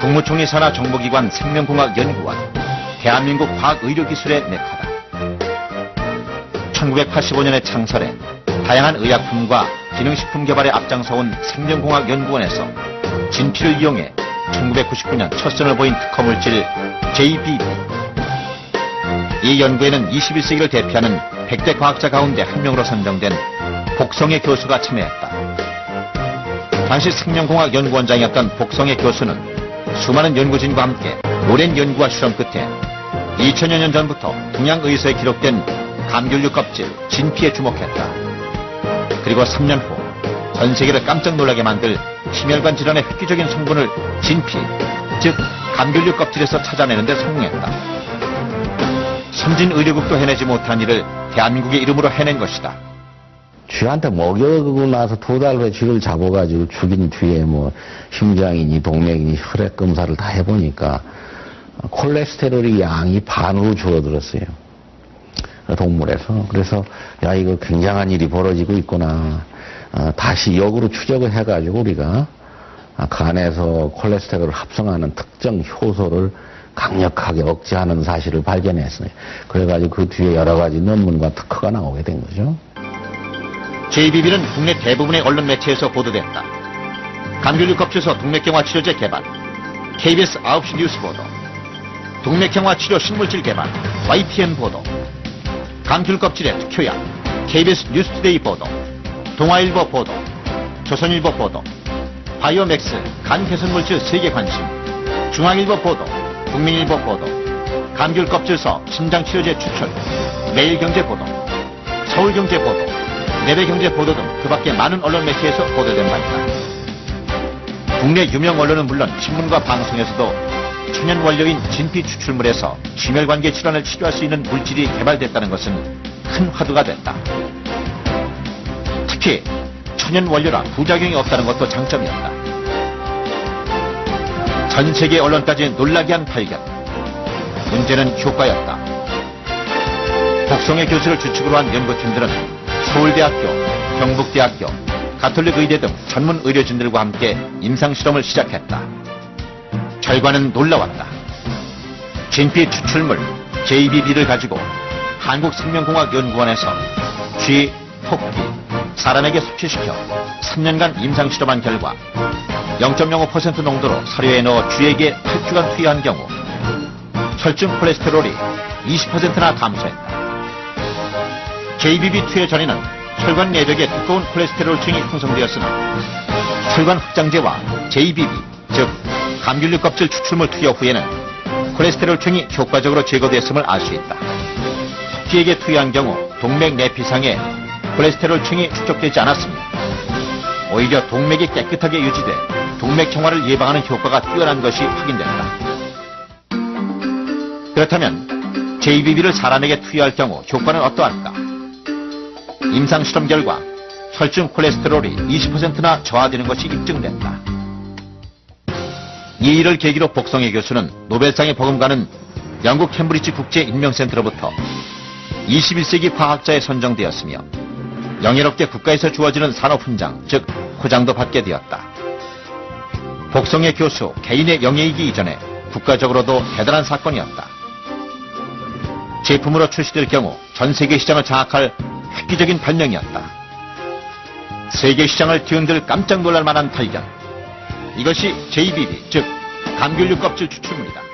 국무총리 산하 정보기관 생명공학연구원, 대한민국 과학의료기술의 메카다. 1985년에 창설해 다양한 의약품과 기능식품 개발에 앞장서온 생명공학연구원에서 진피를 이용해 1999년 첫 선을 보인 특허물질 JBB. 이 연구에는 21세기를 대표하는 100대 과학자 가운데 한 명으로 선정된 복성의 교수가 참여했다. 당시 생명공학 연구원장이었던 복성의 교수는 수많은 연구진과 함께 오랜 연구와 실험 끝에 2000여 년 전부터 동양의서에 기록된 감귤류 껍질 진피에 주목했다. 그리고 3년 후 전 세계를 깜짝 놀라게 만들 심혈관 질환의 획기적인 성분을 진피, 즉 감귤류 껍질에서 찾아내는 데 성공했다. 선진 의료국도 해내지 못한 일을 대한민국의 이름으로 해낸 것이다. 쥐한테 먹여고 나서 두 달 후에 쥐를 잡아가지고 죽인 뒤에 뭐 심장이니 동맥이니 혈액 검사를 다 해보니까 콜레스테롤이 양이 반으로 줄어들었어요. 동물에서. 그래서 야 이거 굉장한 일이 벌어지고 있구나. 어, 다시 역으로 추적을 해가지고 우리가 간에서 콜레스테롤을 합성하는 특정 효소를 강력하게 억제하는 사실을 발견했어요. 그래가지고 그 뒤에 여러 가지 논문과 특허가 나오게 된 거죠. JBB는 국내 대부분의 언론 매체에서 보도됐다. 감귤류 껍질에서 동맥경화 치료제 개발, KBS 9시 뉴스 보도, 동맥경화 치료 신물질 개발, YTN 보도, 감귤 껍질의 특효약, KBS 뉴스투데이 보도, 동아일보 보도, 조선일보 보도, 바이오맥스 간 개선물질 세계 관심, 중앙일보 보도, 국민일보 보도, 감귤 껍질서 심장치료제 추출, 매일경제 보도, 서울경제 보도, 내배경제 보도 등 그 밖에 많은 언론 매체에서 보도된 바 있다. 국내 유명 언론은 물론 신문과 방송에서도 천연 원료인 진피 추출물에서 심혈관계 질환을 치료할 수 있는 물질이 개발됐다는 것은 큰 화두가 됐다. 특히 천연 원료라 부작용이 없다는 것도 장점이었다. 전 세계 언론까지 놀라게 한 발견. 문제는 효과였다. 복성의 교수를 주축으로 한 연구팀들은 서울대학교, 경북대학교, 가톨릭 의대 등 전문 의료진들과 함께 임상 실험을 시작했다. 결과는 놀라웠다. 진피 추출물 JBB를 가지고 한국생명공학연구원에서 쥐, 토끼, 사람에게 섭취시켜 3년간 임상 실험한 결과 0.05% 농도로 사료에 넣어 쥐에게 8주간 투여한 경우 혈중 콜레스테롤이 20%나 감소했다. JBB 투여 전에는 혈관 내벽에 두꺼운 콜레스테롤층이 형성되었으나 혈관 확장제와 JBB, 즉 감귤류 껍질 추출물 투여 후에는 콜레스테롤층이 효과적으로 제거됐음을 알 수 있다. 토끼에게 투여한 경우 동맥 내피상에 콜레스테롤층이 축적되지 않았습니다. 오히려 동맥이 깨끗하게 유지돼 동맥 경화를 예방하는 효과가 뛰어난 것이 확인됐다. 그렇다면 JBB를 사람에게 투여할 경우 효과는 어떠할까? 임상 실험 결과 혈중 콜레스테롤이 20%나 저하되는 것이 입증됐다. 이 일을 계기로 복성의 교수는 노벨상에 버금가는 영국 캠브리지 국제인명센터로부터 21세기 과학자에 선정되었으며 영예롭게 국가에서 주어지는 산업훈장, 즉 호장도 받게 되었다. 복성의 교수 개인의 영예이기 이전에 국가적으로도 대단한 사건이었다. 제품으로 출시될 경우 전 세계 시장을 장악할 획기적인 발명이었다. 세계 시장을 뒤흔들 깜짝 놀랄 만한 발견. 이것이 JBB, 즉 감귤류 껍질 추출물이다.